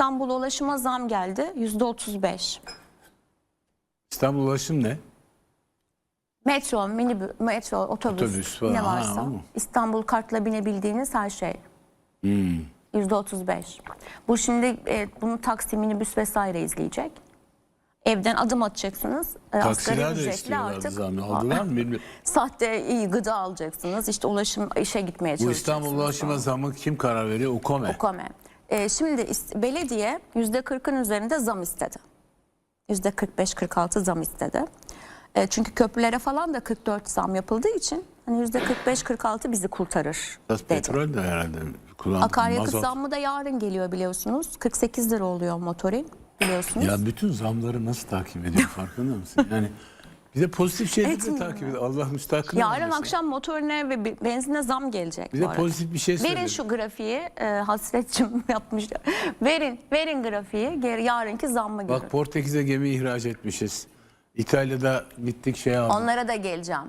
İstanbul ulaşıma zam geldi. Yüzde 35. İstanbul Ulaşım ne? Metro, minibüs, metro, otobüs, Otobüs falan, ne ha, varsa. o mu? İstanbul kartla binebildiğiniz her şey. Hmm. Yüzde 35. Bu şimdi e, bunu taksi, minibüs vesaire izleyecek. Evden adım atacaksınız. E, asgari Taksiler de ücretle istiyorlardı zam. Aldılar mı bilmiyorum. sahte iyi gıda alacaksınız. İşte ulaşım işe gitmeye Bu çalışacaksınız. İstanbul Ulaşım'a zamı kim karar veriyor? UKOME. Ukome. E, şimdi belediye yüzde 40'ın üzerinde zam istedi. Yüzde 45-46 zam istedi. E, çünkü köprülere falan da 44 zam yapıldığı için hani yüzde 45-46 bizi kurtarır Biraz dedi. petrol de herhalde kullandı. Akaryakıt mazot. zammı da yarın geliyor biliyorsunuz. 48 lira oluyor motorin biliyorsunuz. Ya bütün zamları nasıl takip ediyor farkında mısın? Yani bir de pozitif şeyleri de Etmiyor. takip ediyor. Allah müstakil Yarın akşam motorine ve benzine zam gelecek. Bir bu de arada. pozitif bir şey Verin şu grafiği e, hasretçim yapmış. verin verin grafiği geri, yarınki zammı görün. Bak Portekiz'e gemi ihraç etmişiz. İtalya'da gittik şey aldık. Onlara da geleceğim.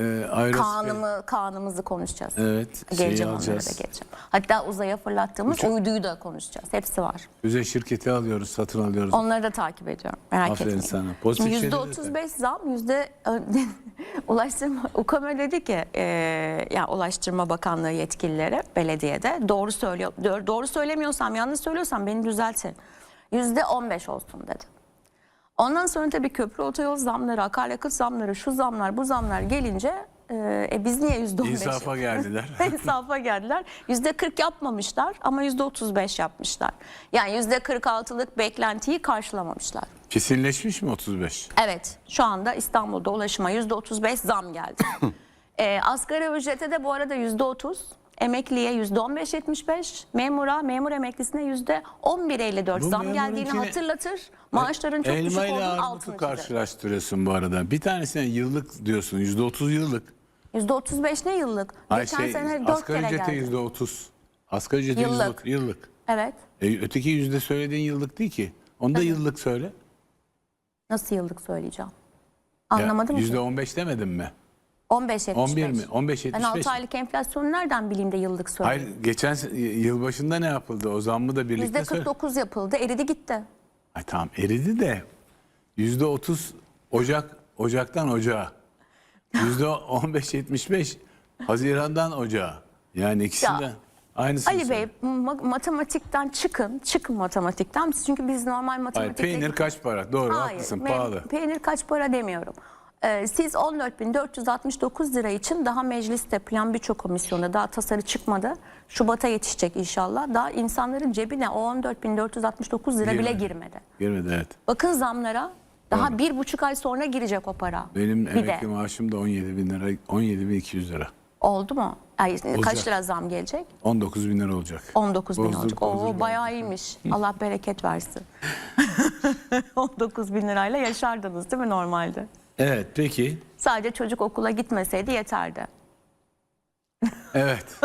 Ee, aerospace- Kanımı, kanımızı konuşacağız. Evet. şeyi Geleceğim onlara da alacağız. geleceğim. Hatta uzaya fırlattığımız uyduyu da konuşacağız. Hepsi var. Füze şirketi alıyoruz, satın alıyoruz. Onları da takip ediyorum. Merak Aferin etmeyin. sana. Pozitif Şimdi şeyleri de %35 zam, yüzde ulaştırma UKME dedi ki e, ya Ulaştırma Bakanlığı yetkilileri belediyede doğru söylüyor. Doğru, doğru söylemiyorsam, yanlış söylüyorsam beni düzeltin. Yüzde 15 olsun dedi. Ondan sonra tabii köprü otoyol zamları, akaryakıt zamları, şu zamlar, bu zamlar gelince e, e, biz niye yüzde 15 İnsafa geldiler. İnsafa geldiler. Yüzde 40 yapmamışlar ama yüzde 35 yapmışlar. Yani yüzde 46'lık beklentiyi karşılamamışlar. Kesinleşmiş mi 35? Evet şu anda İstanbul'da ulaşıma yüzde 35 zam geldi. e, asgari ücrete de bu arada yüzde 30. Emekliye yüzde 15.75, memura, memur emeklisine yüzde 11.54 Bu zam geldiğini hatırlatır. Maaşların çok düşük olduğunu altını karşılaştırıyorsun bu arada. Bir tanesine yıllık diyorsun, yüzde otuz yıllık. Yüzde 35 ne yıllık? Ay Geçen şey, sene 4 asgari kere ücrete geldi. yüzde otuz. Asgari ücrete Yıllık. otuz. Yıllık. Evet. E, öteki yüzde söylediğin yıllık değil ki. Onu da yıllık söyle. Nasıl yıllık söyleyeceğim? Anlamadım on beş demedin mi? 15.75. 11 mi? 15 Ben 75 6 mi? aylık enflasyonu nereden bileyim de yıllık söyleyeyim? Hayır geçen se- yılbaşında ne yapıldı? O zammı da birlikte Yüzde söyle. 49 yapıldı, eridi gitti. Ay tamam eridi de yüzde otuz Ocak Ocaktan Ocağa. Yüzde on beş yetmiş beş Haziran'dan Ocağa. Yani ikisinden Ya, aynısını Ali. Bey ma- matematikten çıkın, çıkın matematikten. Çünkü biz normal Hayır, matematikte... peynir kaç para? Doğru Hayır, haklısın pahalı. Peynir kaç para demiyorum. Ee, siz 14.469 lira için daha mecliste plan bütçe komisyonunda daha tasarı çıkmadı. Şubat'a yetişecek inşallah. Daha insanların cebine o 14.469 lira bile Girmedi. girmedi. Evet. Bakın zamlara daha bir buçuk ay sonra girecek o para. Benim Bir de. emekli maaşım da 17 bin lira, 17 bin 200 lira. Oldu mu? Ay, kaç Olacak. lira zam gelecek? 19 bin lira olacak. 19 bin Bozduk, olacak. bozduk, Oo bayağı iyiymiş. Allah bereket versin. 19 bin lirayla yaşardınız değil mi normalde? Evet peki. Sadece çocuk okula gitmeseydi yeterdi. Evet.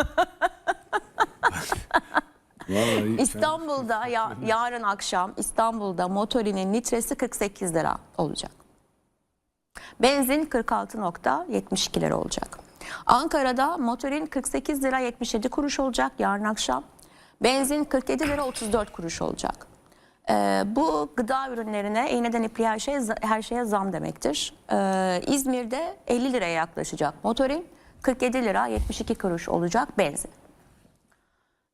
Vallahi İstanbul'da ya, yarın akşam İstanbul'da motorinin litresi 48 lira olacak. Benzin 46.72 lira olacak. Ankara'da motorin 48 lira 77 kuruş olacak yarın akşam. Benzin 47 lira 34 kuruş olacak. Ee, bu gıda ürünlerine iğneden ipliğe her, şeye, her şeye zam demektir. Ee, İzmir'de 50 liraya yaklaşacak motorin. 47 lira 72 kuruş olacak benzin.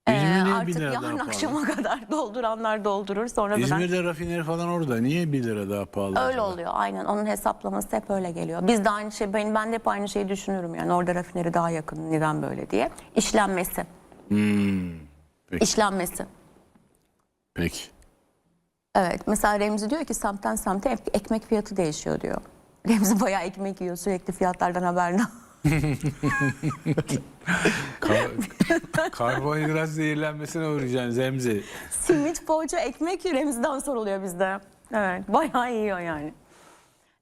Ee, bir artık lira daha yarın pahalı? akşama kadar dolduranlar doldurur. Sonra da İzmir'de rafineri falan orada. Niye 1 lira daha pahalı? öyle acaba? oluyor aynen. Onun hesaplaması hep öyle geliyor. Biz de aynı şey, ben, ben de hep aynı şeyi düşünürüm yani. Orada rafineri daha yakın. Neden böyle diye. İşlenmesi. Peki. İşlenmesi. Peki. Evet. Mesela Remzi diyor ki semtten semte ek- ekmek fiyatı değişiyor diyor. Remzi bayağı ekmek yiyor. Sürekli fiyatlardan haberdar. Kar- karbonhidrat zehirlenmesine uğrayacaksın Zemzi. Simit, poğaça, ekmek Remzi'den soruluyor bizde. Evet. Bayağı yiyor yani.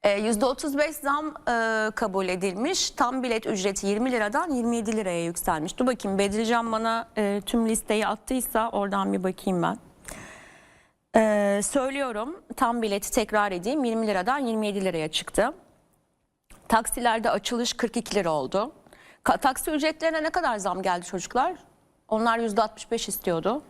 E, %35 zam e, kabul edilmiş. Tam bilet ücreti 20 liradan 27 liraya yükselmiş. Dur bakayım Bedrican bana e, tüm listeyi attıysa oradan bir bakayım ben. E, söylüyorum tam bileti tekrar edeyim 20 liradan 27 liraya çıktı. Taksilerde açılış 42 lira oldu. Ka- taksi ücretlerine ne kadar zam geldi çocuklar? Onlar %65 istiyordu.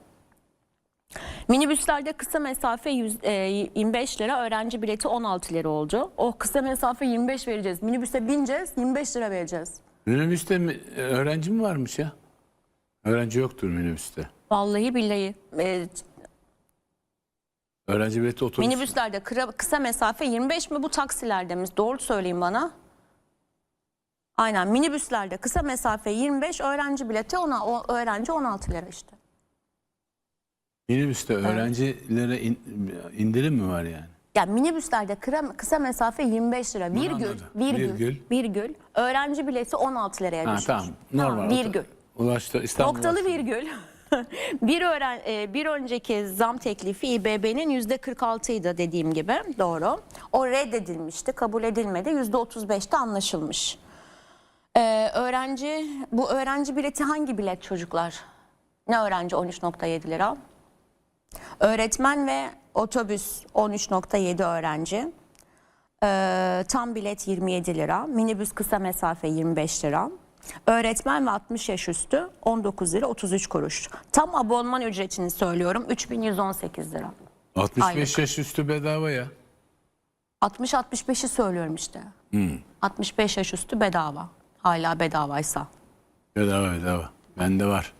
Minibüslerde kısa mesafe 100, e, 25 lira, öğrenci bileti 16 lira oldu. O kısa mesafe 25 vereceğiz. Minibüse bineceğiz, 25 lira vereceğiz. Minibüste mi, e, öğrenci mi varmış ya? Öğrenci yoktur minibüste. Vallahi billahi. E, Öğrenci bileti otobüs. minibüslerde kıra- kısa mesafe 25 mi bu taksilerde mi? Doğru söyleyin bana. Aynen minibüslerde kısa mesafe 25, öğrenci bileti ona, o, öğrenci 16 lira işte. Minibüste öğrencilere in- indirim mi var yani? Yani minibüslerde kıra- kısa mesafe 25 lira. Virgül, anladım. virgül, Virgül. virgül. Öğrenci bileti 16 liraya Ha, düşmüş. tamam. Normal. virgül. Ulaştı İstanbul. Noktalı virgül. bir öğren e, bir önceki zam teklifi İBB'nin yüzde 46 idi dediğim gibi doğru. O reddedilmişti, kabul edilmedi. Yüzde 35'te anlaşılmış. Ee, öğrenci bu öğrenci bileti hangi bilet çocuklar? Ne öğrenci 13.7 lira? Öğretmen ve otobüs 13.7 öğrenci. Ee, tam bilet 27 lira. Minibüs kısa mesafe 25 lira. Öğretmen ve 60 yaş üstü 19 lira 33 kuruş. Tam abonman ücretini söylüyorum 3118 lira. 65 Aylık. yaş üstü bedava ya. 60-65'i söylüyorum işte. 65 yaş üstü bedava. Hala bedavaysa. Bedava bedava. Bende var.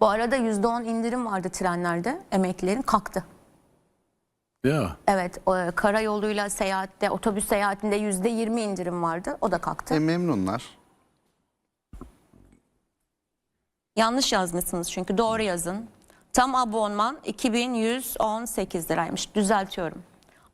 Bu arada %10 indirim vardı trenlerde. Emeklilerin kalktı. Ya. Evet o, karayoluyla seyahatte, otobüs seyahatinde %20 indirim vardı. O da kalktı. E, memnunlar. Yanlış yazmışsınız çünkü doğru yazın. Tam abonman 2118 liraymış. Düzeltiyorum.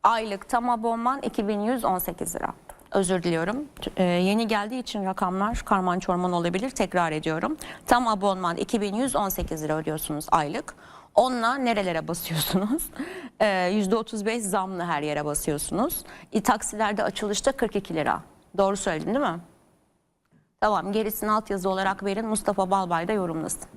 Aylık tam abonman 2118 lira. Özür diliyorum. Ee, yeni geldiği için rakamlar karman çorman olabilir. Tekrar ediyorum. Tam abonman 2118 lira ödüyorsunuz aylık. Onunla nerelere basıyorsunuz? Ee, %35 zamlı her yere basıyorsunuz. E, taksilerde açılışta 42 lira. Doğru söyledim değil mi? Tamam gerisini altyazı olarak verin Mustafa Balbay da yorumlasın.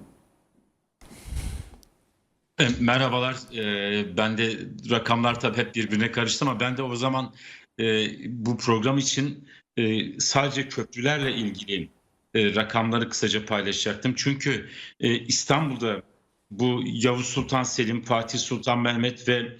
E, Merhabalar. E, Ben de rakamlar tabii hep birbirine karıştı ama ben de o zaman e, bu program için sadece köprülerle ilgili rakamları kısaca paylaşacaktım. Çünkü İstanbul'da bu Yavuz Sultan Selim, Fatih Sultan Mehmet ve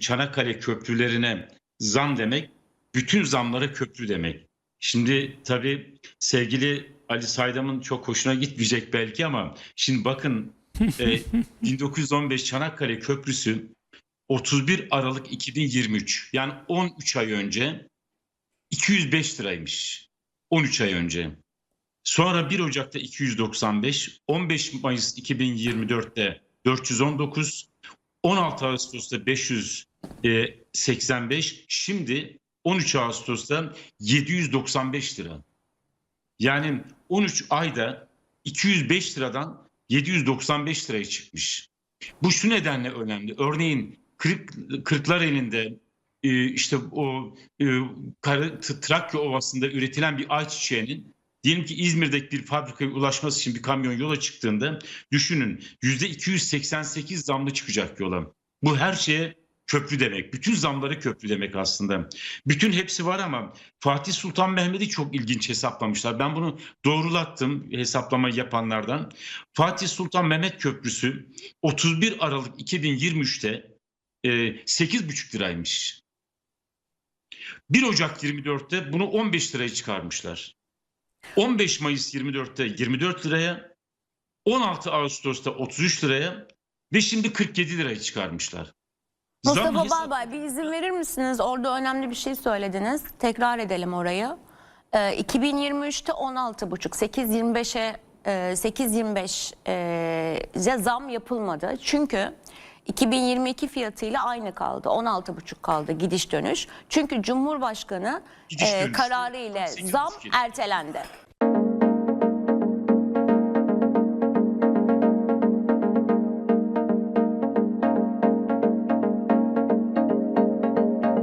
Çanakkale köprülerine zam demek bütün zamlara köprü demek. Şimdi tabii sevgili Ali Saydam'ın çok hoşuna gitmeyecek belki ama şimdi bakın e, 1915 Çanakkale Köprüsü 31 Aralık 2023 yani 13 ay önce 205 liraymış. 13 ay önce. Sonra 1 Ocak'ta 295, 15 Mayıs 2024'te 419, 16 Ağustos'ta 585, şimdi 13 Ağustos'ta 795 lira. Yani 13 ayda 205 liradan 795 liraya çıkmış. Bu şu nedenle önemli. Örneğin Kırık, Kırklareli'nde e, işte o e, Trakya Ovası'nda üretilen bir ayçiçeğinin diyelim ki İzmir'deki bir fabrikaya ulaşması için bir kamyon yola çıktığında düşünün %288 zamlı çıkacak yola. Bu her şeye köprü demek. Bütün zamları köprü demek aslında. Bütün hepsi var ama Fatih Sultan Mehmet'i çok ilginç hesaplamışlar. Ben bunu doğrulattım hesaplama yapanlardan. Fatih Sultan Mehmet Köprüsü 31 Aralık 2023'te e, 8,5 liraymış. 1 Ocak 24'te bunu 15 liraya çıkarmışlar. 15 Mayıs 24'te 24 liraya, 16 Ağustos'ta 33 liraya ve şimdi 47 liraya çıkarmışlar. Zam Mustafa hesap- Balbay bir izin verir misiniz? Orada önemli bir şey söylediniz. Tekrar edelim orayı. Ee, 2023'te 16,5 8.25'e e, 8.25 e, zam yapılmadı. Çünkü 2022 fiyatıyla aynı kaldı. 16,5 kaldı gidiş dönüş. Çünkü Cumhurbaşkanı Gidiş e, dönüş. kararı ile 8,5 zam ertelendi.